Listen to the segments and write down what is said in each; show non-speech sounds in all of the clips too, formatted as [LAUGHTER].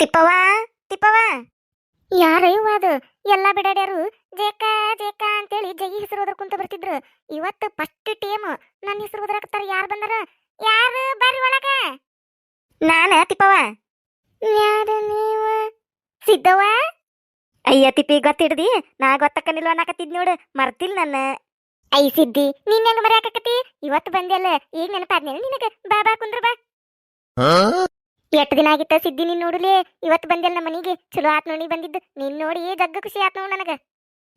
ತಿಪ್ಪವ ತಿಪ್ಪವ ಯಾರ ಅದು? ಎಲ್ಲ ಬಿಡಾಡ್ಯಾರು. ಜೇಕ ಜೇಕ ಅಂತೇಳಿ ಜೈ ಹೆಸರು ಹೋದ್ರ ಕುಂತ ಬರ್ತಿದ್ರು. ಇವತ್ತು ಫಸ್ಟ್ ಟೀಮ್ ನನ್ನ ಹೆಸರು ಹೋದ್ರಾಕತ್ತಾರ ಯಾರು ಬಂದಾರ? ಯಾರು? ಬರ್ರಿ ಒಳಗ. ನಾನ ತಿಪ್ಪವ ಯಾರು ನೀವ? ಸಿದ್ದವ್ವ. ಅಯ್ಯ ತಿಪ್ಪಿ, ಗೊತ್ತಿಡ್ದಿ? ನಾ ಗೊತ್ತಕ್ಕನಿಲ್ವ ಅನ್ನಕತ್ತಿದ್ ನೋಡು. ಮರ್ತಿಲ್ ನನ್ನ. ಐ ಸಿದ್ದಿ, ನೀನ್ ಹೆಂಗ್ ಮರ್ಯಾಕತ್ತಿ? ಇವತ್ತು ಬಂದೆಲ್ಲ ಈಗ ನೆನಪಾದ್ನೇನ ನಿನಗೆ ಬಾ ಬಾ ಕುಂದ್ರ ಬಾ. ಎಷ್ಟ್ ದಿನ ಆಗಿತ್ತ ಸಿದ್ದಿ ನೀನ್ ನೋಡಲಿ? ಇವತ್ತು ಬಂದಿಲ್ಲ ನಮ್ಮ ಮನೆಗೆ. ಚಲೋ ಆತ್ ನೋಡಿ ಬಂದಿದ್ದು. ನೀನ್ ನೋಡಿ ಜಗ್ಗ ಖುಷಿ ಆತ್ ನೋಡ್ ನನಗ.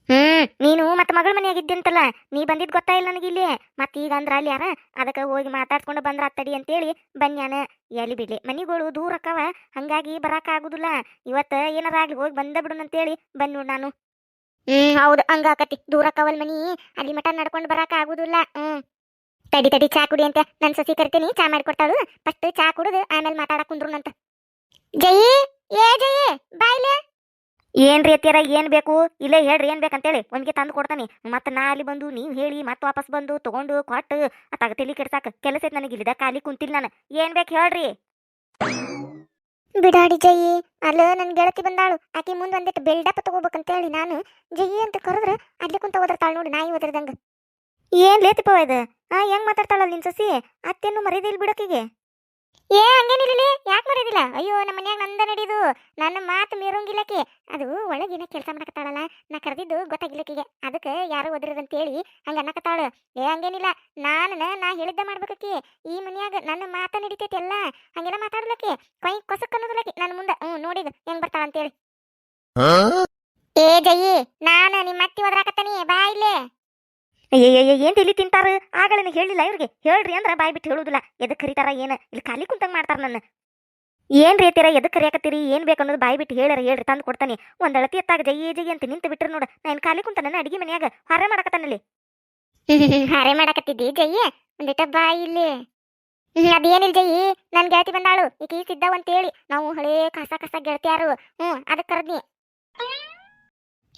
ಹ್ಮ್. ನೀನು ಮತ್ತ ಮಗಳ ಮನೆಯಾಗಿದ್ದಂತಲ್ಲ ನೀ ಬಂದಿದ್ ಗೊತ್ತಾಯಿಲ್ಲ ನನಗೆ ಇಲ್ಲಿ. ಮತ್ತ ಈಗ ಅಂದ್ರ ಅಲ್ಲಿ ಯಾರ? ಅದಕ್ಕ ಹೋಗಿ ಮಾತಾಡ್ಕೊಂಡು ಬಂದ್ರ ಅತ್ತಡಿ ಅಂತೇಳಿ ಬನ್ಯಾನ. ಎಲ್ಲಿ ಬಿಡ್ಲಿ? ಮನಿಗಳು ದೂರ ಅಕ್ಕವ. ಹಂಗಾಗಿ ಬರಾಕ ಆಗುದಿಲ್ಲ. ಇವತ್ತ ಏನಾರ ಆಗ್ಲಿ ಹೋಗಿ ಬಂದ ಬಿಡೋಣ ಅಂತೇಳಿ ಬಂದ್ ನೋಡ್ ನಾನು. ಹ್ಮ್ ಹೌದು. ಹಂಗಾಕತಿ ದೂರ ಅಕ್ಕವಲ್ ಮನಿ. ಅಲ್ಲಿ ಮಠ ನಡ್ಕೊಂಡು ಬರಾಕ ಆಗುದಿಲ್ಲ. ಹ್ಮ್. ತಡಿ ತಡಿ, ಚಾ ಕುಡಿ ಅಂತ ನನ್ ಸಸಿ ಕರಿತೀನಿ, ಚಾ ಮಾಡಿಕೊಡ್ತಾಳು. ಫಸ್ಟ್ ಚಾ ಕುಡಿದು, ಆಮೇಲೆ ಮಾತಾಡಕ್ ಕುಂದ್ರುನಂತ ಜಯಿ, ಏ ಜಯಿ ಬಾಯ್ಲೆ ಏನ್ರಿ ಅತ್ತಿಯರ, ಏನ್ ಬೇಕು? ಇಲ್ಲೇ ಹೇಳ್ರಿ, ಏನ್ ಬೇಕಂತೇಳಿ. ಒಂದ್ಗೆ ತಂದು ಕೊಡ್ತಾನೆ. ಮತ್ತೆ ನಾ ಅಲ್ಲಿ ಬಂದು, ನೀವ್ ಹೇಳಿ, ಮತ್ತೆ ವಾಪಸ್ ಬಂದು ತಗೊಂಡು ಕೊಟ್ಟು, ಅತ್ತಾಗ ತಲಿ ಕೆಡ್ಸಾಕ ಕೆಲಸ ಐತ್ ನನಗೆ ಇಲ್ಲಿದ ಖಾಲಿ ಕುಂತಿಲ್ಲ ನಾನು. ಏನ್ ಬೇಕು ಹೇಳ್ರಿ. ಬಿಡಾಡಿ ಜಯಿ, ಅಲ್ಲ ನನ್ ಗೆಳತಿ ಬಂದಾಳು. ಆಕಿ ಮುಂದೆ ಒಂದಿಟ್ಟು ಬಿಲ್ಡಪ್ ತಗೋಬೇಕಂತೇಳಿ ನಾನು. ಜಯಿ ಅಂತ ಕರೆದ್ರೆ ಅಲ್ಲಿ ಕುಂತ ಓದಿರ್ತಾಳ ನೋಡಿ, ನಾಯಿ ಓದಿರ್ದಂಗ. ಏನ್ ಲೇತಿಪ್ಪ ಇದು? ಆ ಹೆಂಗ್ ಮಾತಾಡ್ತಾಳ ನಿನ್ ಸಸಿ? ಅತ್ತೇನು ಮರೀದಿಲ್ ಬಿಡಕಿಗೆ ಏ ಹಂಗೇನಿಲ್ಲ ಯಾಕೆ ಮರೀದಿಲ್ಲ ಅಯ್ಯೋ ನಮ್ಮ ಮನ್ಯಾಗ ನಂದ ನಡೀದು. ನನ್ನ ಮಾತು ಮೀರೋಂಗಿಲ್ಲಕಿ. ಅದು ಒಳಗಿನ ಕೆಲಸ ಮಾಡಕತ್ತಾಳಲ್ಲ. ನಾ ಕರೆದಿದ್ದು ಗೊತ್ತಾಗಿಲ್ಲಕಿಗೆ ಅದಕ್ಕೆ ಯಾರು ಹೇಳಿ ಹಂಗ ಅನ್ನಕತ್ತಾಳು. ಏ ಹಂಗೇನಿಲ್ಲ. ನಾನು ನಾ ಹೇಳಿದ್ದ ಮಾಡ್ಬೇಕಿ ಈ ಮನ್ಯಾಗ ನನ್ನ ಮಾತ ನಡಿತೈತಿ ಎಲ್ಲ. ಹಂಗೆಲ್ಲ ಮಾತಾಡ್ಲಕ್ಕಿ ಕೊಯ್ ಕೊಸಕ್ ಅನ್ನೋದಿಲ್ಲಕಿ ನನ್ನ ಮುಂದೆ. ಹ್ಞೂ ನೋಡಿದ್ ಹೆಂಗ್ ಬರ್ತಾಳ ಅಂತೇಳಿ ಏ ಜಯಿ ನಾನು ನಿಮ್ಮ ಅತ್ತಿ ಒದ್ರಾಕತ್ತಾನಿ. ಬಾ ಇಲ್ಲೇ. ಏನ್ ಇಲ್ಲಿ ತಿಂತಾರ? ಆಗಳನ್ನ ಹೇಳಿಲ್ಲ ಇವ್ರಿಗೆ? ಹೇಳ್ರಿ ಅಂದ್ರ ಬಾಯ್ ಬಿಟ್ಟು ಹೇಳುದಿಲ್ಲ. ಎದಕ್ ಕರಿತಾರ, ಏನ? ಇಲ್ಲಿ ಖಾಲಿ ಕುಂತಂಗ್ ಮಾಡ್ತಾರ ನನ್ನ ಏನ್ ರೀತಿರ ಎದಕ್ ಕರಿಯಾಕತ್ತೀರಿ? ಏನ್ ಬೇಕನ್ನೋದು ಬಾಯ್ ಬಿಟ್ಟು ಹೇಳರ ಹೇಳ್ರಿ, ತಂದು ಕೊಡ್ತಾನೆ. ಒಂದ್ ಅಳತಿ ಎತ್ತಾಗ ಜೈ ಜೈ ಅಂತ ನಿಂತು ಬಿಟ್ರು ನೋಡ. ನಾನು ಖಾಲಿ ನನ್ನ ಅಡಿಗೆ ಮನ್ಯಾಗ? ಹಾರೆ ಮಾಡಕತ್ತಾನಲ್ಲಿ [LAUGHS] ಹಾರೆ ಮಾಡಕತ್ತಿದ್ದಿ ಜಯ್ಯ? ಒಂದಿಟ ಬಾಯಿ ಇಲ್ಲಿ. ಅದೇನಿಲ್ಲ ಜಯಿ ನನ್ ಗೆಳತಿ ಬಂದಾಳು. ಈಕಿ ಅಂತ ಹೇಳಿ ನಾವು ಹಳೇ ಕಸ ಕಸ ಗೆಳತಿಯಾರು. ಹ್ಮ್ ಅದಕ್ಕೆ ಕರೆದ್ನಿ.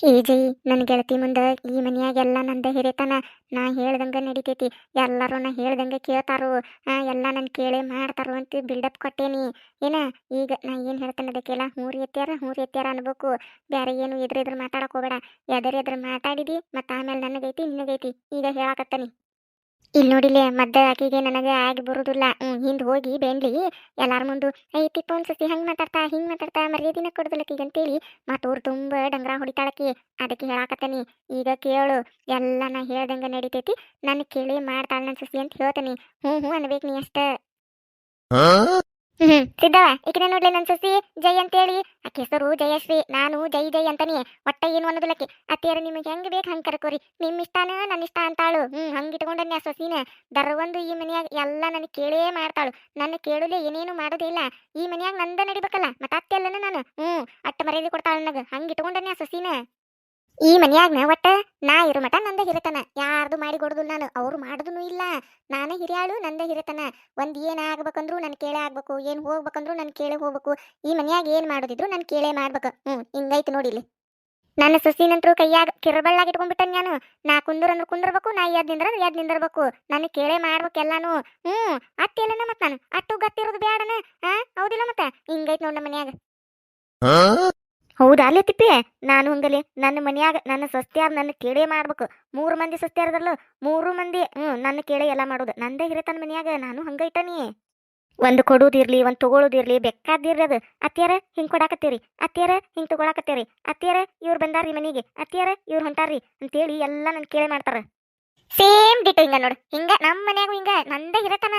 ಈ ಜೈ ನನ್ನ ಗೆಳತಿ ಮುಂದೆ ಈ ಮನೆಯಾಗೆಲ್ಲ ನಂದ ಹಿರಿತನ, ನಾ ಹೇಳ್ದಂಗೆ ನಡಿತೈತಿ. ಎಲ್ಲರೂ ನಾ ಹೇಳ್ದಂಗೆ ಕೇಳ್ತಾರು. ಎಲ್ಲ ನನ್ನ ಕೇಳಿ ಮಾಡ್ತಾರು ಅಂತ ಬಿಲ್ಡಪ್ ಕೊಟ್ಟೇನಿ. ಏನ, ಈಗ ನಾ ಏನು ಹೇಳ್ತಾನೆ ಅದಕ್ಕೆಲ್ಲ? ಹೂರಿ ಎತ್ಯಾರ ಹೂರಿ ಎತ್ತ್ಯಾರ ಅನ್ಬೇಕು. ಬೇರೆ ಏನು ಇದ್ರ ಇದ್ರ ಮಾತಾಡಕ್ಕೆ ಹೋಗಬೇಡ. ಎದ್ರ ಮಾತಾಡಿದಿ ಮತ್ತು ಆಮೇಲೆ ನನಗೈತಿ, ನಿನಗೈತಿ. ಈಗ ಹೇಳಾಕತ್ತಾನಿ. ಇಲ್ಲಿ ನೋಡಿಲೆ ಮದ್ದ ಆಕಿಗೆ ನನಗೆ ಆಗಿ ಬರುದಿಲ್ಲ. ಹ್ಮ್, ಹಿಂದ್ ಹೋಗಿ ಬೆಂಡ್ಲಿ ಎಲ್ಲಾರ ಮುಂದು ಐ ತಿಪ್ಪ ಸತಿ ಹಂಗ್ ಮಾತಾಡ್ತಾ, ಹಿಂಗ್ ಮಾತಾಡ್ತಾ ಮರ್ಯಾದಿನ ಕೊಡುದಿಲ್ಲಕೀಗ ಅಂತೇಳಿ ಮಾತೋರ್ ತುಂಬಾ ಡಂಗ್ರ ಹೊಡಿತಾಳಕಿ ಅದಕ್ಕೆ ಹೇಳಾಕತ್ತಾನಿ, ಈಗ ಕೇಳು, ಎಲ್ಲ ನಾ ಹೇಳ್ದಂಗ ನಡಿತೈತಿ, ನನ್ ಕೇಳಿ ಮಾಡ್ತಾಳ ನನ್ ಸಸಿ ಅಂತ ಹೇಳ್ತಾನಿ. ಹ್ಞೂ ಹ್ಞೂ ಅನ್ಬೇಕು ನೀ ಅಷ್ಟ. ಹ್ಮ್ ಸಿದ್ದವ ಈಕಿನ ನೋಡ್ಲಿ ನನ್ ಸಸಿ, ಜೈ ಅಂತೇಳಿ. ಆಕೆ ಹೆಸರು ಜಯಶ್ರೀ, ನಾನು ಜೈ ಜೈ ಅಂತಾನೆ. ಒಟ್ಟ ಏನು ಅನ್ನೋದಿಲ್ಲಕ್ಕೆ ಅತ್ತಿಯರು ನಿಮಗೆ ಹೆಂಗ್ ಬೇಕು ಹಂಗ್ ಕರ್ಕೋರಿ. ನಿಮ್ ಇಷ್ಟಾನ ನನ್ನ ಇಷ್ಟ ಅಂತಾಳು. ಹ್ಮ್ ಹಂಗ್ ಇಟ್ಕೊಂಡನ್ಯ ಸೊಸಿನ. ದರವೊಂದು ಈ ಮನ್ಯಾಗ ಎಲ್ಲ ನನಗೆ ಕೇಳೇ ಮಾಡ್ತಾಳು. ನನ್ನ ಕೇಳಲೆ ಏನೇನು ಮಾಡೋದೇ ಇಲ್ಲ. ಈ ಮನ್ಯಾಗ ನಂದ ನಡಿಬೇಕಲ್ಲ. ಮತ್ತ ಅತ್ತೆಲ್ಲನ ನಾನು. ಹ್ಮ್, ಅಟ್ಟ ಮರ್ಯಾದೆ ಕೊಡ್ತಾಳ ನನಗ. ಹಂಗ್ ಇಟ್ಕೊಂಡನ್ಯ ಸೊಸಿನ. ಈ ಮನ್ಯಾಗ ಒಟ್ಟ ನಾ ಇರೋ ಮಟ ನಂದ ಹಿರಿತನ. ಯಾರ್ದು ಮಾಡಿ ಕೊಡುದಿಲ್ಲ ನಾನು, ಅವ್ರು ಮಾಡುದನು ಇಲ್ಲ. ನಾನೇ ಹಿರಿಯಾಳು, ನಂದ ಹಿರಿತನ. ಒಂದ್ ಏನ್ ಆಗ್ಬೇಕಂದ್ರು ನನ್ ಕೇಳೇ ಆಗ್ಬೇಕು, ಏನ್ ಹೋಗ್ಬೇಕಂದ್ರು ನನ್ ಕೇಳೇ ಹೋಗ್ಬೇಕು. ಈ ಮನ್ಯಾಗ ಏನ್ ಮಾಡೋದಿದ್ರು ನನ್ ಕೇಳೇ ಮಾಡ್ಬೇಕು. ಹ್ಮ್, ಹಿಂಗೈತಿ ನೋಡಿಲಿ ನನ್ನ ಸೊಸಿನಂತ್ರು ಕೈಯಾಗ ಕಿರಬಳ್ಳಾಗ ಇಟ್ಕೊಂಡ್ಬಿಟ್ಟನ್ ನಾನು ನಾ ಕುಂದ್ರ ಅಂದ್ರೆ ಕುಂದ್ರಬೇಕು, ನಾ ಎದ್ ನಿಂದ್ರ ಎದ್ ನಿಂದಿರ್ಬೇಕು. ನನ್ ಕೇಳೇ ಮಾಡ್ಬೇಕು ಎಲ್ಲಾನು. ಹ್ಮ್ ಅತ್ತೇಲನ ಮತ್ತೆ ನಾನು. ಅಟ್ಟು ಗತ್ತಿರೋದು ಬ್ಯಾಡನ. ಹಾ ಹೌದಿಲ್ಲ ಮತ್ತ? ಹಿಂಗೈತಿ ನೋಡ್ ನಮ್ಮ ಮನ್ಯಾಗ. ಹೌದಾ, ಅಲ್ಲೇ ತಿಪ್ಪಿ. ನಾನು ಹಂಗಲಿ ನನ್ನ ಮನ್ಯಾಗ ನನ್ನ ಸಸ್ತ್ಯಾರ ನನ್ನ ಕೇಳೇ ಮಾಡ್ಬೇಕು. ಮೂರು ಮಂದಿ ಸೊಸ್ತ್ಯಾರದಲ್ಲ ಮೂರು ಮಂದಿ, ಹ್ಮ್, ನನ್ನ ಕೇಳೇ ಎಲ್ಲ ಮಾಡೋದು. ನಂದೇ ಹಿರೇತನ ಮನ್ಯಾಗ, ನಾನು ಹಂಗೈತನಿ ಒಂದು ಕೊಡೋದಿರ್ಲಿ ಒಂದು ತೊಗೊಳೋದಿರ್ಲಿ ಬೇಕಾದಿರ್ಲಿ ಅದು. ಅತ್ಯಾರ ಹಿಂಗ್ ಕೊಡಾಕತ್ತೀರಿ? ಅತ್ಯಾರ ಹಿಂಗ್ ತಗೊಳಕತ್ತೀರಿ? ಅತ್ಯಾರ ಇವ್ರು ಬಂದಾರ್ರಿ ಮನೆಗೆ. ಅತ್ಯಾರ ಇವ್ರು ಹೊಂಟಾರ್ರಿ ಅಂತೇಳಿ ಎಲ್ಲ ನನ್ ಕೇಳಿ ಮಾಡ್ತಾರ. ಸೇಮ್ ಡಿಟೋ ಹಿಂಗ ನೋಡು. ಹಿಂಗ ನಮ್ಮ ಮನ್ಯಾಗೂ ಹಿಂಗ, ನಂದೇ ಹಿರತನ.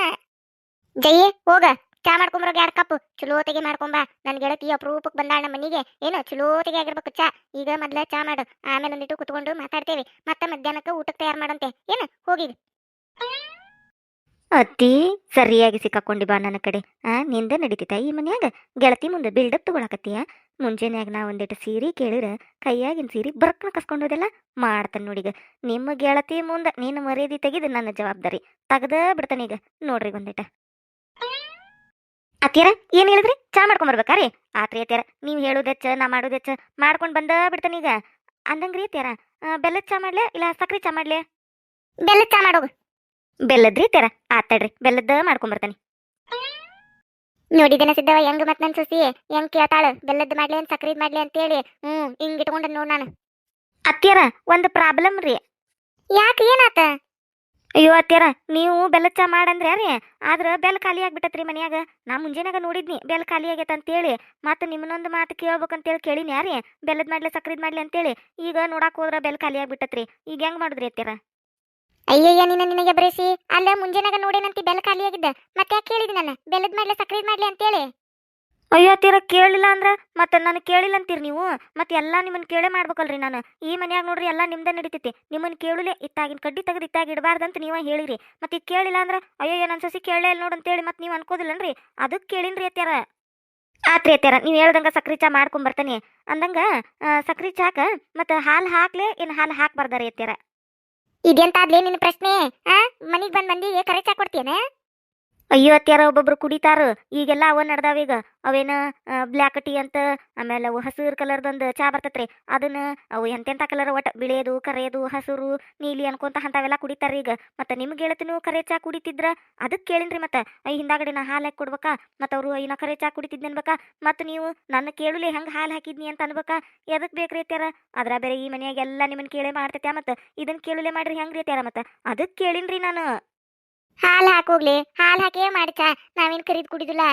ಜಯ್ಯ ಹೋಗ. ಚಾ ಮಾಡ್ಕೊಂಬರೋಗ ಎರಡು ಕಪ್. ಚಲೋತೆಗೆ ಮಾಡ್ಕೊಂಬ ನನ್ ಗೆಳತಿ ಅಪರೂಪಕ್ಕೆ ಬಂದಾಳ ನಮ್ಮ ಮನೆಗೆ. ಏನು ಚಲೋತೆಗೆ ಆಗಿರ್ಬೇಕು ಚಾ. ಈಗ ಮೊದ್ಲ ಚಾ ಮಾಡು. ಆಮೇಲೆ ಒಂದಿಟ್ಟು ಕುತ್ಕೊಂಡು ಮಾತಾಡ್ತೇವೆ. ಮತ್ತೆ ಮಧ್ಯಾಹ್ನಕ್ಕೆ ಊಟಕ್ಕೆ ತಯಾರು ಮಾಡಂತೆ ಏನು? ಹೋಗಿ ಅತ್ತಿ, ಸರಿಯಾಗಿ ಸಿಕ್ಕಾಕೊಂಡಿ ಬಾ ನನ್ನ ಕಡೆ. ಆ, ನಿಂದ ನಡೀತಿತ್ತ ಈ ಮನ್ಯಾಗ? ಗೆಳತಿ ಮುಂದೆ ಬಿಲ್ಡಪ್ ತಗೊಳಕತ್ತೀಯ? ಮುಂಜಾನೆಯಾಗ ನಾ ಒಂದಿಟ್ಟು ಸೀರೆ ಕೇಳಿರ, ಕೈಯಾಗಿನ ಸೀರೆ ಬರ್ಕನ ಕಸ್ಕೊಂಡೋದೆಲ್ಲ ಮಾಡ್ತಾನೆ ನೋಡಿಗ. ನಿಮ್ಮ ಗೆಳತಿ ಮುಂದೆ ನೀನು ಮರ್ಯಾದೆ ತೆಗೆದು ನನ್ನ ಜವಾಬ್ದಾರಿ. ತೆಗ್ದ ಬಿಡ್ತಾನೀಗ. ನೋಡ್ರಿ ಒಂದಿಟ. ಅತ್ತೀರ ಏನ್ ಹೇಳಿದ್ರಿ? ಚಾ ಮಾಡ್ಕೊಂಬರ್ಬೇಕಾರಿ ಆತ್ರಿ ಅತ್ತಿಯರ ನೀವು ಹೇಳೋದೆಚ್ಚ ನಾ ಮಾಡೋದೆಚ್ಚ ಮಾಡ್ಕೊಂಡು ಬಂದ ಬಿಡ್ತಾನೀಗ ಅಂದಂಗ್ರಿ ಅತ್ತಿಯರ ಬೆಲ್ಲದ ಚಾ ಮಾಡ್ಲೆ ಇಲ್ಲ ಸಕ್ರಿ ಚಾ ಮಾಡ್ಲೆ? ಬೆಲ್ಲದ ಚಾ ಮಾಡೋಗು ಬೆಲ್ಲದ್ರಿ ತೆರ ಆತಡ್ರಿ ಬೆಲ್ಲದ ಮಾಡ್ಕೊಂಬರ್ತಾನೆ ನೋಡಿದೇನ ಸಿದ್ದವ ಹೆಂಗ್ ಮತ್ ನನ್ ಸೊಸಿ? ಹೆಂಗ್ ಕೇಳ್ತಾಳ? ಬೆಲ್ಲದ್ ಮಾಡ್ಲಿ ಅಂತ ಸಕ್ರಿದ್ ಮಾಡ್ಲಿ ಅಂತೇಳಿ? ಹ್ಮ್ ಹಿಂಗ್ ಇಟ್ಕೊಂಡ ನೋಡ್ ನಾನು. ಅತ್ತಿಯರ ಒಂದು ಪ್ರಾಬ್ಲಮ್ ರೀ. ಯಾಕೆ ಏನಾತ? ಅಯ್ಯೋ ಅತ್ತಿಯರ, ನೀವು ಬೆಲ್ಲ ಚಾ ಮಾಡಂದ್ರೆ ರೀ ಆದ್ರೆ ಬೆಲ್ ಖಾಲಿ ಆಗ್ಬಿಟ್ಟತ್ರಿ ಮನ್ಯಾಗ. ನಾ ಮುಂಜಾನಾಗ ನೋಡಿದ್ನಿ ಬೆಲ್ ಖಾಲಿ ಆಗೈತೆ ಅಂತೇಳಿ. ಮತ್ತೆ ನಿಮ್ಮನ್ನೊಂದು ಮಾತು ಕೇಳ್ಬೇಕಂತೇಳಿ ಕೇಳಿನಿ ಯಾರಿ ಬೆಲ್ಲದ ಮಾಡ್ಲಿ, ಸಕ್ರಿದ್ ಮಾಡ್ಲಿ ಅಂತೇಳಿ. ಈಗ ನೋಡಾಕ್ ಹೋದ್ರ ಬೆಲ್ ಖಾಲಿ ಆಗ್ಬಿಟ್ಟತ್ರಿ. ಈಗ ಹೆಂಗ್ ಮಾಡಿದ್ರಿ ಅತ್ತಿಯರ? ಅಯ್ಯಯ್ಯ, ನಿನ್ನ ನಿನಗೆ ಬರೆಸಿ. ಅಲ್ಲ ಮುಂಜಾನಾಗ ನೋಡೇನಂತಿ ಬೆಲ್ಲ ಖಾಲಿ ಆಗಿದ್ದ. ಮತ್ತೆ ಯಾಕೆ ಕೇಳಿದ್ನಲ್ಲ ಬೆಲ್ಲದ್ ಮಾಡ್ಲಿ, ಸಕ್ರಿದ್ ಮಾಡ್ಲಿ ಅಂತೇಳಿ. ಅಯ್ಯೋ ತೀರ ಕೇಳಿಲ್ಲ ಅಂದ್ರ? ಮತ್ತೆ ನಾನು ಕೇಳಿಲ್ಲ ಅಂತೀರಿ ನೀವು? ಮತ್ತೆ ಎಲ್ಲ ನಿಮ್ಮನ್ನ ಕೇಳೇ ಮಾಡ್ಬೇಕಲ್ರಿ ನಾನು. ಈ ಮನ್ಯಾಗ ನೋಡ್ರಿ, ಎಲ್ಲ ನಿಮ್ದೇ ನಡೀತೈತಿ. ನಿಮ್ಮನ್ನ ಕೇಳುಲೆ ಇತ್ತಾಗಿನ ಕಡ್ಡಿ ತೆಗೆದು ಇತ್ತಾಗಿ ಇಡಬಾರ್ದಂತ ನೀವೇ ಹೇಳಿರಿ. ಮತ್ತೆ ಇದು ಕೇಳಿಲ್ಲ ಅಂದ್ರ ಅಯ್ಯೋ ನನ್ನ ಸಸಿ ಕೇಳೇ ಇಲ್ಲ ನೋಡು ಅಂತೇಳಿ ಮತ್ತೆ ನೀವು ಅನ್ಕೋದಿಲ್ಲನ್ರಿ? ಅದಕ್ಕೆ ಕೇಳಿನ್ರಿ ಅತ್ಯಾರ ಆತ್ರಿ ಅತ್ಯಾರ ನೀವು ಹೇಳ್ದಂಗೆ ಸಕ್ರಿ ಚಾ ಮಾಡ್ಕೊಂಡ್ ಅಂದಂಗೆ ಸಕ್ರಿ ಚಾಕ ಮತ್ತೆ ಹಾಲು ಹಾಕ್ಲೆ ಏನು ಹಾಲು ಹಾಕ್ಬಾರ್ದಾರಿ ಅತ್ಯಾರ ಇದೆಂತಾದ್ಲೇ ನಿನ್ನ ಪ್ರಶ್ನೆ? ಆ ಬಂದು ಬಂದ್ ಮಂದಿಗೆ ಕರೆ ಚಾ ಕೊಡ್ತೀಯನ? ಅಯ್ಯೋ ಅತ್ಯಾರ ಒಬ್ಬೊಬ್ರು ಕುಡಿತಾರ, ಈಗೆಲ್ಲ ಅವ ನಡ್ದಾವ ಈಗ. ಅವೇನ ಬ್ಲ್ಯಾಕ್ ಟೀ ಅಂತ, ಆಮೇಲೆ ಅವು ಹಸಿರು ಕಲರ್ದೊಂದು ಚಾ ಬರ್ತೈತ್ರಿ. ಅದನ್ನ ಅವು ಎಂತೆಂಥ ಕಲರ್ ಒಟ್ಟ ಬಿಳಿಯದು ಕರೆಯದು ಹಸಿರು, ನೀಲಿ ಅನ್ಕೊಂತ ಅಂಥವೆಲ್ಲ ಕುಡಿತಾರ ಈಗ. ಮತ್ತೆ ನಿಮ್ಗೆ ಹೇಳ್ತೀನಿ ಕರೆ ಚಾ ಕುಡಿತಿದ್ರ ಅದಕ್ಕೆ ಕೇಳಿನ್ರಿ ಮತ್ತೆ. ಐ ಹಿಂದಾಗಡೆ ನಾ ಹಾಲು ಹಾಕಿ ಕೊಡ್ಬೇಕಾ? ಮತ್ತೆ ಅವರು ನಾ ಕರೆ ಚಾ ಕುಡಿತಿದ್ದೆ ಅನ್ಬೇಕಾ? ಮತ್ತೆ ನೀವು ನನ್ನ ಕೇಳಲಿ ಹೆಂಗೆ ಹಾಲು ಹಾಕಿದ್ನಿ ಅಂತ ಅನ್ಬೇಕಾ? ಎದಕ್ ಬೇಕ್ರಿ ಅತ್ಯಾರ ಅದ್ರ ಬೇರೆ ಈ ಮನ್ಯಾಗ ಎಲ್ಲಾ ನಿಮ್ಮನ್ನ ಕೇಳೇ ಮಾಡ್ತೈತೆ ಮತ್ತೆ? ಇದನ್ನ ಕೇಳುಲೆ ಮಾಡ್ರಿ ಹೆಂಗ್ರಿ ಅತ್ಯಾರ ಮತ್ತೆ? ಅದಕ್ಕೆ ಕೇಳಿನ್ರಿ ನಾನು. ಹಾಲ್ ಹಾಕೋಗ್ಲಿ ಹಾಲು ಹಾಕೇ ಮಾಡ್ಕ ನಾವೇನ್ ಕರೀದ್ ಕುಡಿದಿಲ್ಲ.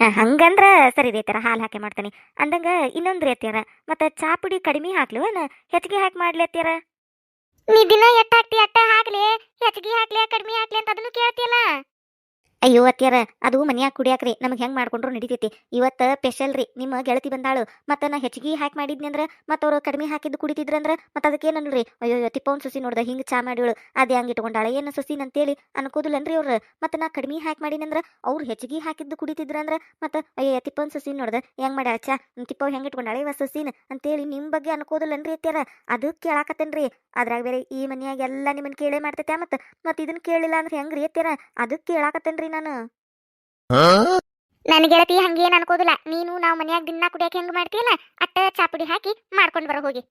ಹಂಗಂದ್ರ ಸರಿ ರೀ ಹಾಲು ಹಾಕಿ ಮಾಡ್ತಾನೆ. ಅಂದಂಗ ಇನ್ನೊಂದ್ ರೀತಿಯರ ಮತ್ತೆ ಚಾ ಪುಡಿ ಕಡಿಮೆ ಹಾಕ್ಲುವನ ಹೆಚ್ಚಿಗೆ ಹಾಕಿ ಮಾಡ್ಲಿ ಅತ್ಯಾರ ನೀ ದಿನ ಎಟ್ಟ ಹಾಕ್ತಿ? ಅಟ್ಟ ಹಾಕ್ಲಿ. ಹೆಚ್ಚಿಗೆ ಹಾಕ್ಲಿ ಕಡಿಮೆ ಹಾಕ್ಲಿ ಅಂತ ಅದನ್ನು ಕೇಳ್ತಿಯಲ್ಲ? ಅಯ್ಯೋ ಅತ್ಯಾರ ಅದು ಮನ್ಯಾಗ ಕುಡಿಯಾಕ್ರಿ, ನಮಗೆ ಹೆಂಗ್ ಮಾಡ್ಕೊಂಡ್ರು ನಡಿತೈತಿ. ಇವತ್ತ ಸ್ಪೆಷಲ್ ರೀ, ನಿಮ್ಮ ಗೆಳತಿ ಬಂದಾಳು, ಮತ್ತ ನಾ ಹೆಚ್ಚಿಗೆ ಹ್ಯಾಕ್ ಮಾಡಿದ್ನಿ ಅಂದ್ರ, ಮತ್ತ ಅವ್ರು ಕಡಿಮೆ ಹಾಕಿದ್ದು ಕುಡಿತಿದ್ರಂದ್ರ ಮತ್ತ ಅದಕ್ಕೇನಲ್ಲ ರೀ, ಅಯ್ಯೋ ಅಯ್ಯೋ ತಿಪ್ಪವನ್ ಸುಸಿ ನೋಡ್ದ ಹಿಂಗ್ ಚಾ ಮಾಡಿಳು ಅದೇ ಹಂಗೆ ಇಟ್ಕೊಂಡಾಳ, ಏನು ಸುಸಿ ಅಂತೇಳಿ ಅನ್ಕೋದಿಲ್ಲನ್ರಿ ಅವ್ರು. ಮತ್ತ ನಾ ಕಡಿಮೆ ಹಾಕಿ ಮಾಡಿನಂದ್ರ ಅವ್ರು ಹೆಚ್ಚಿಗೆ ಹಾಕಿದ್ದು ಕುಡಿತಿದ್ರಂದ್ರ ಮತ್ತ ಅಯ್ಯೋ ತಿಪ್ಪವನ್ ಸುಸಿ ನೋಡ್ದ, ಹೆಂಗ್ ಮಾಡ್ಯಾಳ ಚಾ ತಿಪ್ಪವ್ ಹೆಂಗ್ ಇಟ್ಕೊಂಡಾಳೆ ಇವ ಸುಸಿನ ಅಂತೇಳಿ ನಿಮ್ ಬಗ್ಗೆ ಅನ್ಕೋದಿಲ್ಲನ್ರಿ ಅತ್ಯಾರ ಅದು ಕೇಳಾಕತ್ತೇನ್ರಿ, ಅದ್ರಾಗ ಬೇರೆ ಈ ಮನ್ಯಾಗ ಎಲ್ಲ ನಿಮ್ಮನ್ನ ಕೇಳೇ ಮಾಡ್ತೈತೆ ಮತ್ತ, ಮತ್ತು ಇದನ್ನ ಕೇಳಿಲ್ಲ ಅಂದ್ರೆ ಹೆಂಗ್ರಿ ಅತ್ಯಾರ ಅದಕ್ಕೆ ಕೇಳಾಕತ್ತೇನ್ರಿ. ನಾನು. ನನ್ ಗೆಳತಿ ಹಂಗೇನ್ ಅನ್ಕೋದಿಲ್ಲ. ನೀನು ನಾವ್ ಮನ್ಯಾಗ ದಿನ ಕುಡಿಯಕ್ ಹೆಂಗ್ ಮಾಡ್ತೀಯಲ್ಲ ಅಟ್ಟ ಚಾಪುಡಿ ಹಾಕಿ ಮಾಡ್ಕೊಂಡ್ ಬರೋ ಹೋಗಿ.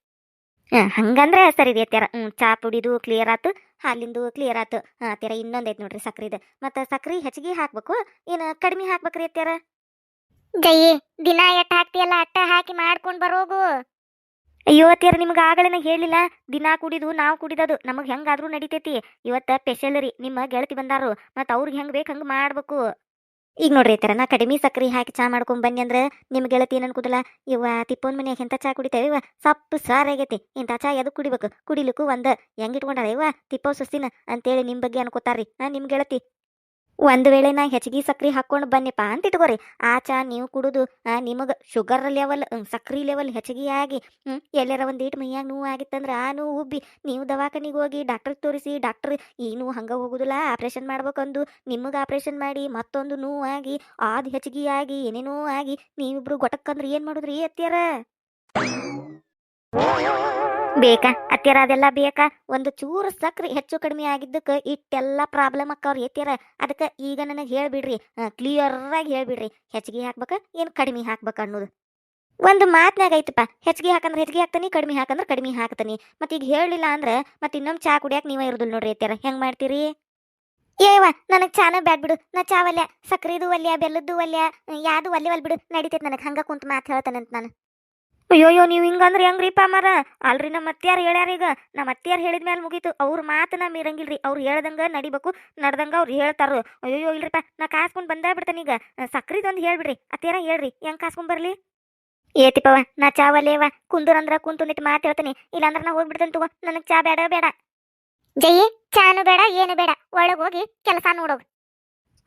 ಹಾ ಹಂಗಂದ್ರೆ ಸರಿ ಅತ್ಯಾರ ಹ್ಞೂ ಚಾ ಪುಡಿದು ಕ್ಲಿಯರ್ ಆತು ಹಾಲಿಂದು ಕ್ಲಿಯರ್ ಆತು. ಅತ್ಯಾರ ಇನ್ನೊಂದ್ ಐತ್ ನೋಡ್ರಿ ಸಕ್ರಿದು. ಮತ್ತ ಸಕ್ರಿ ಹೆಚ್ಚಿಗೆ ಹಾಕ್ಬೇಕು ಏನ ಕಡಿಮೆ ಹಾಕ್ಬೇಕ್ರಿ ಅತ್ಯಾರ ಜಯಿ ದಿನ ಎಟ್ಟ ಹಾಕ್ತಿಯಲ್ಲ ಅಟ್ಟ ಹಾಕಿ ಮಾಡ್ಕೊಂಡ್ ಬರೋಗು. ಅತ್ಯಾರ ನಿಮ್ಗೆ ಆಗಲೇ ಹೇಳಿಲ್ಲ. ದಿನಾ ಕುಡಿದು, ನಾವು ಕುಡಿದದು ನಮಗೆ ಹೆಂಗಾದ್ರೂ ನಡಿತೈತಿ. ಇವತ್ತ ಸ್ಪೆಷಲ್ ರೀ. ನಿಮ್ಮ ಗೆಳತಿ ಬಂದಾರು. ಮತ್ತು ಅವ್ರಿಗೆ ಹೆಂಗೆ ಬೇಕು ಹಂಗೆ ಮಾಡ್ಬೇಕು. ಈಗ ನೋಡ್ರಿ ಅತ್ಯಾರ ನಾ ಕಡಿಮೆ ಸಕ್ರೆ ಹಾಕಿ ಚಾ ಮಾಡ್ಕೊಂಡು ಬನ್ನಿ ಅಂದ್ರೆ ನಿಮ್ಮ ಗೆಳತಿ ಏನು ಅನ್ಕೋದಿಲ್ಲ ಇವ ತಿಪ್ಪೋನ್ ಮನೆಯಾಗ ಎಂಥ ಚಾ ಕುಡಿತೇವೆ ಇವ? ಸಪ್ಪು ಸಾರಾಗೈತಿ ಇಂಥ ಚಾ ಎದಕ್ ಕುಡಿಬೇಕು? ಕುಡಿಲಿಕ್ಕೂ ಒಂದು. ಹೆಂಗ್ ಇಟ್ಕೊಂಡಾರ ಇವ? ತಿಪ್ಪ ಸುಸ್ತಿನ ಅಂತೇಳಿ ನಿಮ್ಮ ಬಗ್ಗೆ ಅನ್ಕೋತಾರ್ರಿ. ನಾ ನಿಮ್ಮ ಗೆಳತಿ. ಒಂದು ವೇಳೆ ನಾ ಹೆಚ್ಚಿಗೆ ಸಕ್ರಿ ಹಾಕೊಂಡು ಬನ್ನಿಪ್ಪ ಅಂತ ಇಟ್ಕೋರಿ. ಆ ಚಾ ನೀವು ಕುಡುದು ನಿಮಗೆ ಶುಗರ್ ಲೆವೆಲ್ ಸಕ್ರಿ ಲೆವೆಲ್ ಹೆಚ್ಚಿಗೆ ಆಗಿ ಎಲ್ಲಾರ ಒಂದು ಈಟ್ ಮೈಯಾಗ ನೋವು ಆಗಿತ್ತಂದ್ರೆ ಆ ನೋವು ಉಬ್ಬಿ, ನೀವು ದವಾಖಾನಿಗೆ ಹೋಗಿ ಡಾಕ್ಟ್ರಿಗೆ ತೋರಿಸಿ ಡಾಕ್ಟ್ರ್ ಈ ನೋವು ಹಂಗೆ ಹೋಗುದಿಲ್ಲ ಆಪ್ರೇಷನ್ ಮಾಡ್ಬೇಕಂದು ನಿಮಗೆ ಆಪ್ರೇಷನ್ ಮಾಡಿ ಮತ್ತೊಂದು ನೋವು ಆಗಿ, ಆದ್ ಹೆಚ್ಚಿಗೆ ಆಗಿ, ಏನೇನೋ ಆಗಿ, ನೀವಿಬ್ರು ಗೊಟಕ್ಕಂದ್ರೆ ಏನು ಮಾಡುದ್ರಿ ಅತ್ಯಾರ ಬೇಕಾ? ಅತ್ತಿರ ಅದೆಲ್ಲ ಬೇಕಾ? ಒಂದು ಚೂರು ಸಕ್ರಿ ಹೆಚ್ಚು ಕಡಿಮೆ ಆಗಿದ್ದಕ್ಕೆ ಇಟ್ಟೆಲ್ಲ ಪ್ರಾಬ್ಲಮ್ ಅಕ್ಕವ್ರಿ ಎತ್ಯಾರ ಅದಕ್ಕೆ ಈಗ ನನಗೆ ಹೇಳ್ಬಿಡ್ರಿ. ಕ್ಲಿಯರ್ ಆಗಿ ಹೇಳ್ಬಿಡ್ರಿ. ಹೆಚ್ಚಿಗೆ ಹಾಕ್ಬೇಕ, ಏನು ಕಡಿಮೆ ಹಾಕ್ಬೇಕ ಅನ್ನೋದು. ಒಂದು ಮಾತ್ನಾಗ ಐತಪ್ಪ, ಹೆಚ್ಚಿಗೆ ಹಾಕಂದ್ರೆ ಹೆಚ್ಚಿಗೆ ಹಾಕ್ತಾನಿ, ಕಡಿಮೆ ಹಾಕಂದ್ರೆ ಕಡಿಮೆ ಹಾಕ್ತಾನಿ. ಮತ್ತೆ ಈಗ ಹೇಳಿಲ್ಲ ಅಂದ್ರೆ ಮತ್ತೆ ಇನ್ನೊಂದು ಚಾ ಕುಡಿಯಾಕ ನೀವೇ ಇರೋದಿಲ್ಲ ನೋಡ್ರಿ ಅತ್ತಿರ ಹೆಂಗ್ ಮಾಡ್ತೀರಿ? ಏವ, ನನಗೆ ಚಾನ ಬ್ಯಾಡ್ ಬಿಡು. ನಾ ಚಾ ಒಲ್ಯ ಸಕ್ರಿದು ಒಲ್ಯ ಬೆಲ್ಲದ್ದು ಒಲ್ಯ ಯಾವುದು ಒಲ್ಯ ಒಲ್ ಬಿಡು. ನಡೀತೈತೆ ನನಗೆ ಹಂಗ ಕುಂತ ಮಾತು ಹೇಳ್ತಾನಂತ ನಾನು. ಅಯ್ಯೋಯ್ಯೋ ನೀವು ಹಿಂಗಂದ್ರೆ ಹೆಂಗ್ರಿಪ್ಪ ಮರ? ಅಲ್ರಿ ನಮ್ಮ ಅತ್ಯಾರು ಹೇಳ್ಯಾರ ಈಗ. ನಮ್ಮ ಅತ್ಯಾರು ಹೇಳಿದ ಮೇಲೆ ಮುಗೀತು. ಅವ್ರ ಮಾತನ್ನ ಮೀರಂಗಿಲ್ರಿ. ಅವ್ರು ಹೇಳ್ದಂಗ ನಡಿಬೇಕು. ನಡ್ದಂಗ ಅವ್ರು ಹೇಳ್ತಾರ. ಅಯ್ಯೋ ಇಲ್ರಿಪ್ಪ ನಾ ಕಾಸ್ಕೊಂಡ್ ಬಂದ ಬಿಡ್ತಾನೆ ಈಗ. ಸಕ್ರಿದೊಂದು ಹೇಳ್ಬಿಡ್ರಿ. ಅತ್ಯಾರ ಹೇಳ್ರಿ. ಹೆಂಗ್ ಕಾಸ್ಕೊಂಡ್ ಬರಲಿ? ಏತಿಪ್ಪವ ನಾ ಚಾ ಒಲ್ಲೇವ ಕುಂದೂರಂದ್ರ ಕುಂತು ನಿಟ್ಟು ಮಾತು ಹೇಳ್ತೀನಿ. ಇಲ್ಲಾಂದ್ರೆ ನಾ ಹೋಗ್ಬಿಡ್ತೇನೆ ತಗೋ. ನನಗೆ ಚಾ ಬೇಡ ಬೇಡ ಜಯಿ ಚಾನು ಬೇಡ ಏನು ಬೇಡ. ಒಳಗ್ ಹೋಗಿ ಕೆಲಸ ನೋಡೋಗು.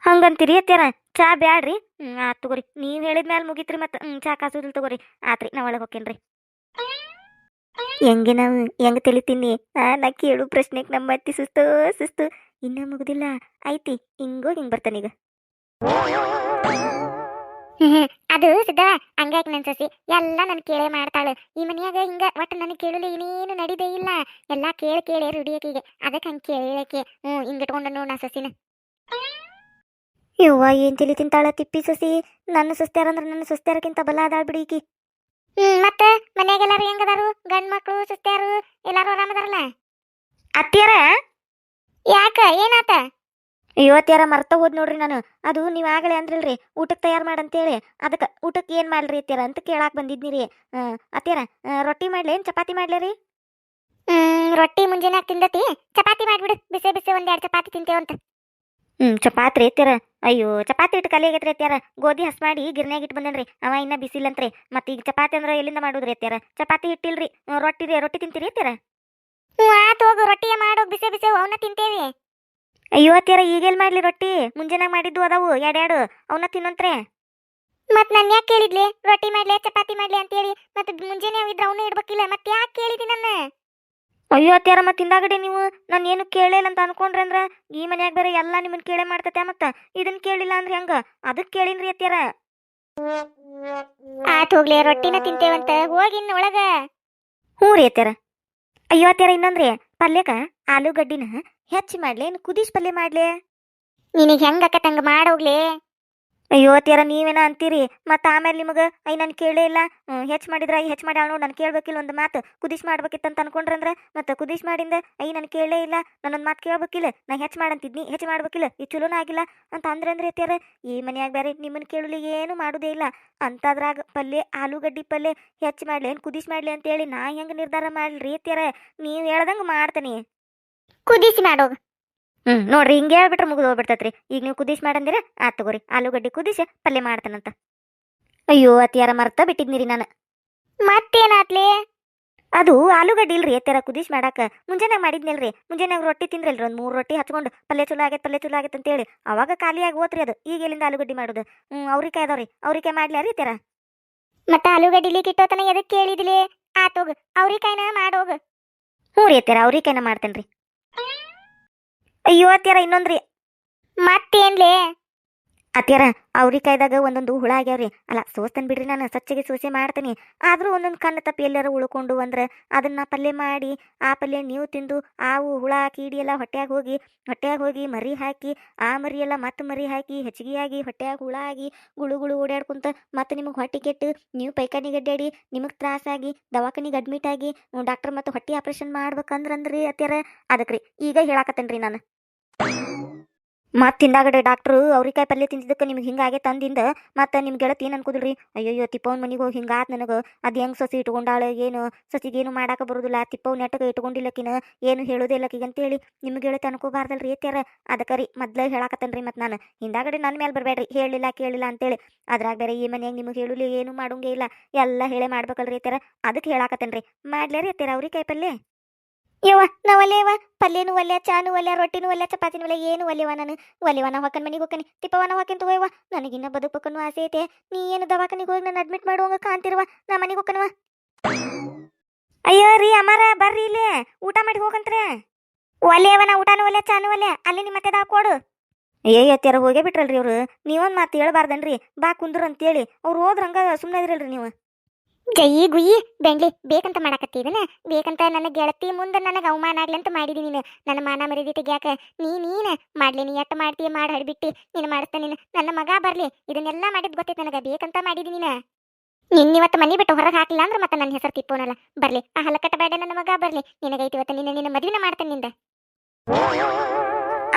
ಹಂಗಂತೀರಿ ಅತ್ಯಾರ ಚಾ ಬ್ಯಾಡ್ರಿ? ಹ್ಮ್, ಆತ್ ತಗೋರಿ. ನೀವ್ ಹೇಳಿದ ಮುಗಿತ್ರಿ ಮತ್ತ ಹ್ಮ್, ಚಾ ಕಾಸುದಿಲ್ ತಗೋರಿ. ಆತ್ರಿ ನಾ ಒಳಗ್ ಹೋಕೇನ್ರಿ ಹೆಂಗೆ ನಾವು, ಹೆಂಗ್ ತಿಳಿತೀನಿ? ನಾ ಕೇಳು ಪ್ರಶ್ನೆಗೆ ನಮ್ಮ ಅತ್ತಿ ಸುಸ್ತು ಸುಸ್ತು. ಇನ್ನ ಮುಗುದಿಲ್ಲ. ಐತಿ, ಹಿಂಗೋ ಹಿಂಗ್ ಬರ್ತಾನೀಗ. ಅದು ಸಿದ್ಧ ಹಂಗಾಗಿ ನನ್ ಸಸಿ? ಎಲ್ಲ ನನ್ ಕೇಳೇ ಮಾಡ್ತಾಳು. ಈ ಮನ್ಯಾಗ ಹಿಂಗ ಒಟ್ಟು ನನಗೆ ಕೇಳಲಿ ಇನ್ನೇನು ನಡಿದೇ ಇಲ್ಲ. ಎಲ್ಲಾ ಕೇಳಿ ಕೇಳಿ ರುಡಿಯಕ್ಕೆ ಅದಕ್ಕೆ ಹಂಗೆ ಕೇಳಕ್ಕೆ ಹ್ಞೂ ಹಿಂಗೆ ಇಟ್ಕೊಂಡು ನೋಡು ನಾ ಸಸಿನ. ಯವ್ವ ಏನ್ ತಿಳಿ ತಿಂತಾಳ ತಿಪ್ಪಿ ಸಸಿ? ನನ್ನ ಸುಸ್ತ್ಯಾರ ಅಂದ್ರೆ ನನ್ನ ಸುಸ್ತ್ಯಾರಕ್ಕಿಂತ ಬಲ ಅದಾಳ್ ಬಿಡಿ ಈಕಿ. ಹ್ಮ್ ಮತ್ತೆ? ಮನ್ಯಾಗೆಲ್ಲಾರು ಹೆಂಗದಾರು? ಗಂಡ್ ಮಕ್ಳು ಸುಸ್ತ್ಯಾರು ಎಲ್ಲಾರು ಆರಾಮದಾರಲ್ಲ? ಅತ್ತಿಯಾರ? ಯಾಕ? ಏನಾತ? ಇವತ್ತ್ಯಾರ ಮರ್ತ ಹೋದ್ ನೋಡ್ರಿ ನಾನು. ಅದು ನೀವು ಆಗಲೇ ಅಂದ್ರಲ್ರಿ. ಊಟಕ್ಕೆ ತಯಾರು ಮಾಡಂತೇಳಿ. ಅದಕ್ಕೆ ಊಟಕ್ಕೆ ಏನು ಮಾಡ್ರಿ ಅತ್ತಿಯರ ಅಂತ ಕೇಳಾಕ್ ಬಂದಿದ್ನಿ ರೀ ಅತ್ಯಾರ ರೊಟ್ಟಿ ಮಾಡ್ಲಿ ಏನು ಚಪಾತಿ ಮಾಡ್ಲಿ ರೀ? ಹ್ಮ್ ರೊಟ್ಟಿ ಮುಂಜಾನೆ ತಿಂದತಿ. ಚಪಾತಿ ಮಾಡ್ಬಿಡು. ಬಿಸಿ ಬಿಸಿ ಒಂದೆರಡು ಚಪಾತಿ ತಿಂತೇವಂತ. ಹ್ಮ್ ಚಪಾತಿ ರೀ ಅತ್ಯಾರ ಅಯ್ಯೋ ಚಪಾತಿ ಇಟ್ಟು ಕಲಿಯಾಗೈತ್ರಿ ಅತ್ಯಾರ ಗೋಧಿ ಹಸ್ ಮಾಡಿ ಗಿರ್ನ್ಯಾಗ ಇಟ್ಟು ಬಂದೇನ್ರಿ. ಅವ ಇನ್ನ ಬಿಸಿಲಂತ್ರಿ. ಮತ್ತೆ ಈಗ ಚಪಾತಿ ಅಂದ್ರೆ ಎಲ್ಲಿಂದ ಮಾಡುದ್ರಿ ಅತ್ಯಾರ ಚಪಾತಿ ಹಿಟ್ಟಿಲ್ರಿ. ಹ್ಮ್, ರೊಟ್ಟಿ ರೀ ರೊಟ್ಟಿ ತಿಂತೀರಿ ಅತ್ಯಾರ ಹ್ಞೂ ಆತು ಹೋಗು ರೊಟ್ಟಿ ಮಾಡು ಬಿಸಿ ಬಿಸಿ ಅವನ್ನ ತಿಂತೇವಿ. ಅಯ್ಯೋ ಅತ್ಯಾರ ಈಗೆಲ್ ಮಾಡ್ಲಿ ರೊಟ್ಟಿ? ಮುಂಜಾನೆ ಮಾಡಿದ್ದು ಅದಾವು ಎರಡೆರಡು ಅವನ್ನ ತಿನ್ನಂತ್ರೆ. ಮತ್ ನಾನು ಯಾಕೆ ಕೇಳಿದ್ಲಿ? ರೊಟ್ಟಿ ಮಾಡ್ಲಿ ಚಪಾತಿ ಮಾಡ್ಲಿ ಅಂತೇಳಿ. ಮತ್ತೆ ಮುಂಜಾನೆ ಅವ್ ಇದ್ರ ಅವನು ಇಡ್ಬೇಕಿಲ್ಲ. ಮತ್ತೆ ಯಾಕೆ ಕೇಳಿದಿ ನನ್ನ? ಅಯ್ಯೋ ಅತ್ಯಾರ ಮತ್ತೆ ಹಿಂದಾಗಡೆ ನೀವು. ನಾನು ಏನು ಕೇಳಿಲ್ಲ ಅಂತ ಅನ್ಕೊಂಡ್ರೆ ಅಂದ್ರೆ ಈ ಮನ್ಯಾಗ ಬೇರೆ ಎಲ್ಲ ನಿಮ್ಮನ್ನ ಕೇಳೇ ಮಾಡ್ತತೆ ಮತ್ತ ಇದನ್ನ ಕೇಳಿಲ್ಲ ಅಂದ್ರೆ ಹೆಂಗ? ಅದಕ್ಕೆ ಕೇಳಿನ್ರಿ ಅತ್ಯಾರ ಆತ್ ಹೋಗ್ಲಿ ರೊಟ್ಟಿನ ತಿಂತೇವಂತ. ಹೋಗಿ ಇನ್ನು ಒಳಗ. ಹ್ಞೂ ರೀ ಅತ್ಯಾರ ಅಯ್ಯೋ ಅತ್ಯಾರ ಇನ್ನೊಂದ್ರಿ. ಪಲ್ಯಕ ಆಲೂಗಡ್ಡಿನ ಹೆಚ್ಚಿ ಮಾಡ್ಲಿ ಏನು ಕುದಿಸ್ ಪಲ್ಯ ಮಾಡ್ಲಿ? ನಿನಗೆ ಹೆಂಗ ಅಕ್ಕತಂಗ ಮಾಡೋಗ್ಲಿ ಅಯ್ಯೋ ಅತ್ಯಾರ ನೀವೇನ ಅಂತೀರಿ? ಮತ್ತೆ ಆಮೇಲೆ ನಿಮಗೆ ಐ ನಾನು ಕೇಳೇ ಇಲ್ಲ. ಹೆಚ್ಚು ಮಾಡಿದ್ರೆ ಐ ಹೆಚ್ಚು ಮಾಡಿ ನೋಡಿ, ನಾನು ಕೇಳ್ಬೇಕಿಲ್ಲ ಒಂದು ಮಾತು. ಕುದಿಶ್ ಮಾಡ್ಬೇಕಿತ್ತಂತ ಅನ್ಕೊಂಡ್ರಂದ್ರೆ ಮತ್ತೆ ಕುದಿಶ್ ಮಾಡಿಂದ ಐ ನಾನು ಕೇಳೇ ಇಲ್ಲ ನಾನೊಂದು ಮಾತು ಕೇಳ್ಬೇಕಿಲ್ಲ. ನಾ ಹೆಚ್ಚು ಮಾಡಂತಿದ್ನಿ, ಹೆಚ್ಚು ಮಾಡ್ಬೇಕಿಲ್ಲ ಈ ಚಲೋನ ಆಗಿಲ್ಲ. ಅಂತ ಅಂದ್ರೆ ಅಂದ್ರೆ ಅತ್ಯಾರ ಈ ಮನ್ಯಾಗ ಬೇರೆ ನಿಮ್ಮನ್ನು ಕೇಳಲಿ ಏನು ಮಾಡೋದೇ ಇಲ್ಲ. ಅಂತದ್ರಾಗ ಪಲ್ಯ, ಆಲೂಗಡ್ಡಿ ಪಲ್ಯ, ಹೆಚ್ಚು ಮಾಡ್ಲಿ, ಏನು ಕುದಿಶ್ ಮಾಡ್ಲಿ ಅಂತೇಳಿ ನಾ ಹೆಂಗೆ ನಿರ್ಧಾರ ಮಾಡ್ಲಿ ಅತ್ಯಾರ ನೀವು ಹೇಳ್ದಂಗೆ ಮಾಡ್ತೀನಿ. ಕುದಿಸಿ ಮಾಡೋಗು ಹ್ಮ್ ನೋಡ್ರಿ ಹಿಂಗೆ ಹೇಳ್ಬಿಟ್ರೆ ಮುಗಿದು ಹೋಗ್ಬಿಡ್ತೈತ್ರಿ. ಈಗ ನೀವು ಕುದಿಸ್ ಮಾಡಂದಿರ ಆತ್ ತಗೋರಿ. ಆಲೂಗಡ್ಡೆ ಕುದಿಸಿ ಪಲ್ಯ ಮಾಡ್ತಾನಂತ. ಅಯ್ಯೋ ಅತ್ಯಾರ ಮರ್ತ ಬಿಟ್ಟಿದ್ನಿರಿ ನಾನು. ಮತ್ತೇನಾತ್ಲಿ? ಅದು ಆಲೂಗಡ್ಡೆ ಇಲ್ರಿ ಎತ್ತರ ಕುದಿಸ್ ಮಾಡಾಕ. ಮುಂಜಾನೆ ಮಾಡಿದ್ನಲ್ರಿ. ಮುಂಜಾನೆ ರೊಟ್ಟಿ ತಿಂದ್ರಲ್ರಿ ಒಂದು ಮೂರು ರೊಟ್ಟಿ ಹಚ್ಕೊಂಡು ಪಲ್ಯ ಚಲೋ ಆಗೈತೆ ಪಲ್ಯ ಚಲೋ ಆಗೈತೆ ಅಂತೇಳಿ. ಅವಾಗ ಖಾಲಿಯಾಗಿ ಹೋತ್ರಿ ಅದು. ಈಗ ಎಲ್ಲಿಂದ ಆಲೂಗಡ್ಡೆ ಮಾಡೋದು? ಹ್ಞೂ ಅವ್ರಿಕಾಯಿ ಅದಾವ್ರಿ. ಅವ್ರಿಕಾಯಿ ಮಾಡ್ಲಿ ರೀ ತ್ಯಾರ ಮತ್ತ ಆಲೂಗಡ್ಡಿಲಿ ಕಿಟ್ಟೋತನ ಎದಕ್ ಕೇಳಿದ್ಲಿ? ಆತೋಗ ಅವ್ರಿಕಾಯ್ನ ಮಾಡೋಗ ಹ್ಞೂ ರೀ ಎತ್ತರ ಅವ್ರಿಕಾಯಿನ ಮಾಡ್ತೇನ್ರಿ. ಅತ್ಯಾರ ಇನ್ನೊಂದ್ರಿ. ಮತ್ತೇನ್ಲೇ? ಅತ್ಯಾರ ಅವ್ರಿಕಾಯ್ದಾಗ ಒಂದೊಂದು ಹುಳ ಆಗ್ಯಾವ್ರಿ. ಅಲ್ಲ, ಸೋಸ್ತನ್ ಬಿಡ್ರಿ, ನಾನು ಸ್ವಚ್ಛಗೆ ಸೋಸೆ ಮಾಡ್ತೀನಿ. ಆದ್ರೂ ಒಂದೊಂದು ಕಣ್ಣು ತಪ್ಪಿ ಎಲ್ಲಾರ ಉಳ್ಕೊಂಡು ಅಂದ್ರೆ ಅದನ್ನ ಪಲ್ಯ ಮಾಡಿ, ಆ ಪಲ್ಯ ನೀವು ತಿಂದು, ಆವು, ಹುಳ, ಕೀಡಿ ಎಲ್ಲ ಹೊಟ್ಯಾಗ ಹೋಗಿ ಹೊಟ್ಯಾಗ ಹೋಗಿ ಮರಿ ಹಾಕಿ, ಆ ಮರಿ ಎಲ್ಲ ಮತ್ತೆ ಮರಿ ಹಾಕಿ ಹೆಚ್ಚಿಗೆ ಆಗಿ, ಹೊಟ್ಯಾಗ ಹುಳ ಆಗಿ, ಗುಳು ಗುಳು ಓಡಾಡ್ಕೊಂತ ಮತ್ತೆ ನಿಮಗೆ ಹೊಟ್ಟೆ ಕೆಟ್ಟು, ನೀವು ಪೈಖಾನಿಗೆ ಅಡ್ಡಾಡಿ ನಿಮಗೆ ತ್ರಾಸಾಗಿ ದವಾಖಾನಿಗೆ ಅಡ್ಮಿಟ್ ಆಗಿ, ಡಾಕ್ಟರ್ ಮತ್ತೆ ಹೊಟ್ಟೆ ಆಪ್ರೇಷನ್ ಮಾಡ್ಬೇಕಂದ್ರಂದ್ರಿ ಅತ್ಯಾರ ಅದಕ್ಕೆ ಈಗ ಹೇಳಾಕತ್ತೇನ್ರಿ ನಾನು. ಮತ್ತೆ ತಿಂದಾಗಡೆ ಡಾಕ್ಟ್ರು ಅವ್ರಿಕಾಯಿ ಪಲ್ಯ ತಿಂದಿದ್ದಕ್ಕೆ ನಿಮ್ಗೆ ಹಿಂಗಾಗೆ ತಂದಿಂದ ಮತ್ತೆ ನಿಮ್ಮ ಗೆಳತಿ ಏನು ಅನ್ಕೋದ್ರಿ ಅಯ್ಯೋ ತಿಪ್ಪವ್ನ ಮನೆಗೆ ಹೋಗಿ ಹಿಂಗಾತು ನನಗೆ. ಅದು ಹೆಂಗೆ ಸಸಿ ಇಟ್ಕೊಂಡಾಳೆ, ಏನು ಸಸಿಗೇನು ಮಾಡಾಕ ಬರೋದಿಲ್ಲ ತಿಪ್ಪವ್ ನೆಟ್ಟಗೆ ಇಟ್ಕೊಂಡಿಲ್ಲಕಿನ, ಏನು ಹೇಳೋದೇ ಇಲ್ಲಕಿಗೆ ಅಂತೇಳಿ ನಿಮ್ಮ ಗೆಳತಿ ಅನ್ಕೋಬಾರ್ದಲ್ರಿ ಏತ್ಯಾರ ಅದಕ್ಕೆ ರೀ ಮೊದ್ಲೇ ಹೇಳಾಕತ್ತೇನ್ರಿ ಮತ್ತೆ ನಾನು. ಹಿಂದಾಗಡೆ ನನ್ನ ಮೇಲೆ ಬರಬೇಡ್ರಿ, ಹೇಳಿಲ್ಲ, ಕೇಳಿಲ್ಲ ಅಂತೇಳಿ. ಅದ್ರಾಗ ಬೇರೆ ಈ ಮನೆಯಾಗ ನಿಮಗೆ ಹೇಳಲಿ, ಏನು ಮಾಡೋಂಗೇ ಇಲ್ಲ, ಎಲ್ಲ ಹೇಳೇ ಮಾಡ್ಬೇಕಲ್ರಿ ಏತ್ಯಾರ ಅದಕ್ಕೆ ಹೇಳಾಕತ್ತೇನ್ರಿ. ಮಾಡ್ಲೇರಿ ಏತ್ಯಾರ ಅವ್ರಿಕಾಯಿ ಪಲ್ಯ? ಯವ್ವ ನಾ ಒಲೆಯವ ಪಲ್ಯನು ಒಲ್ಯ ಚಾನು ಒಲ್ಯ ರೊಟ್ಟಿನೂ ಒಲ್ಯ ಚಪಾತಿನೂ ಒಲ್ಯ ಏನು ಒಲ್ಯವ ನಾನು. ಒಲ್ಯವ ನಾ ಹೊಕ್ಕನ್ ಮನೆಗೆ ಹೋಗ್ಕನಿ ತಿಪ್ಪವ ನಾ ಹೊಕ್ಕನ್ ತಗೋಯವ ನನಗಿನ್ನ ಬದುಕಕ್ಕೂ ಆಸೆ ಐತೆ. ನೀ ಏನು ದವಾಖಾನಿಗೆ ಹೋಗಿ ನಾನು ಅಡ್ಮಿಟ್ ಮಾಡುವಂಗ ಕಾಣ್ತಿರುವ? ನಾ ಮನೆಗೆ ಹೋಗ್ಕನವ ಅಯ್ಯೋ ರೀ ಅಮರ ಬರ್ರಿ ಇಲ್ಲಿ. ಊಟ ಮಾಡಿ ಹೋಗಂತ್ರೆ. ಒಲೆಯವ ನಾ ಊಟನೂ ಒಲ್ಯ ಚಾನು ಒಲ್ಯ ಅಲ್ಲಿ ನಿಮ್ಮ ಮತ್ತೆ ಕೊಡು. ಏ ಅತ್ತಿಯಾರ ಹೋಗೇ ಬಿಟ್ರಲ್ರಿ ಅವ್ರು. ನೀವೊಂದು ಮಾತು ಹೇಳ್ಬಾರ್ದನ್ರಿ. ಬಾ ಕುಂದ್ರ ಅಂತೇಳಿ ಅವ್ರು ಹೋದ್ರಂಗ ಸುಮ್ಮನೆ ಇದ್ರಲ್ರಿ ನೀವು. ಜಯಿ ಗುಯಿ. ಬೆಂಡ್ಲಿ ಬೇಕಂತ ಮಾಡಕತ್ತಿದನ ಬೇಕಂತ ನನ್ನ ಗೆಳತಿ ಮುಂದೆ ನನಗೆ ಅವಮಾನ ಆಗ್ಲಿ ಅಂತ ಮಾಡಿದಿ ನೀನು. ನನ್ನ ಮಾನ ಮರ್ಯಾದೆ ತೆಗ್ಯಾಕ ನೀ ನೀನ? ಮಾಡ್ಲಿ, ನೀ ಎಟ್ಟ ಮಾಡ್ತೀಯ ಮಾಡಿ ಹಡ್ಬಿಟ್ಟು. ನೀನು ಮಾಡಿಸ್ತಾ ನೀನು. ನನ್ನ ಮಗ ಬರಲಿ. ಇದನ್ನೆಲ್ಲ ಮಾಡಿದ್ ಗೊತ್ತೈತೆ ನನಗೆ. ಬೇಕಂತ ಮಾಡಿದಿ ನೀನು? ನಿನ್ನ ಇವತ್ತು ಮನೆ ಬಿಟ್ಟು ಹೊರಗೆ ಹಾಕಿಲ್ಲ ಅಂದ್ರೆ ಮತ್ತೆ ನನ್ನ ಹೆಸರು ತಿಪ್ಪೋನಲ್ಲ. ಬರಲಿ, ಆ ಹಲಕಟ್ಟ ಬೇಡ ನನ್ನ ಮಗ ಬರ್ಲಿ. ನಿನಗೈತಿ ಇವತ್ತು ನಿನ್ನ ನಿನ್ನ ಮದುವೆನ ಮಾಡ್ತೇನೆ ನಿಂದ.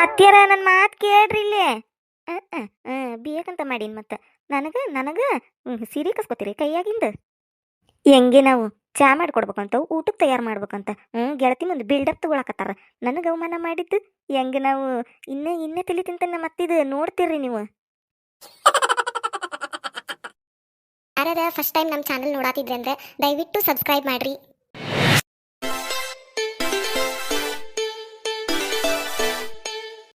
ಅತ್ಯಾರ ನನ್ನ ಮಾತು ಕೇಳ್ರಿ ಇಲ್ಲೇ. ಬೇಕಂತ ಮಾಡೀನಿ ಮತ್ತೆ. ನನಗ ನನಗ ಸೀರೆ ಕಸ್ಕೊತೀರಿ ಕೈಯಾಗಿಂದ? ಹೆಂಗೆ ನಾವು ಚಾ ಮಾಡ್ಕೊಡ್ಬೇಕಂತ, ಊಟಕ್ಕೆ ತಯಾರು ಮಾಡ್ಬೇಕಂತ ಹ್ಞೂ ಗೆಳತಿ ಮುಂದೆ ಬಿಲ್ಡಪ್ ತಗೊಳಕತ್ತಾರ. ನನಗೆ ಅವಮಾನ ಮಾಡಿದ್ದು ಹೆಂಗೆ ನಾವು ಇನ್ನೇ ಇನ್ನೇ ತಲೆ ನಮ್ಮ ಮತ್ತಿದು ನೋಡ್ತೀರಿ ನೀವು. ಯಾರ್ಯಾರ ಫಸ್ಟ್ ಟೈಮ್ ನಮ್ಮ ಚಾನಲ್ ನೋಡಾತಿದ್ರೆ ಅಂದ್ರೆ ದಯವಿಟ್ಟು ಸಬ್ಸ್ಕ್ರೈಬ್ ಮಾಡ್ರಿ.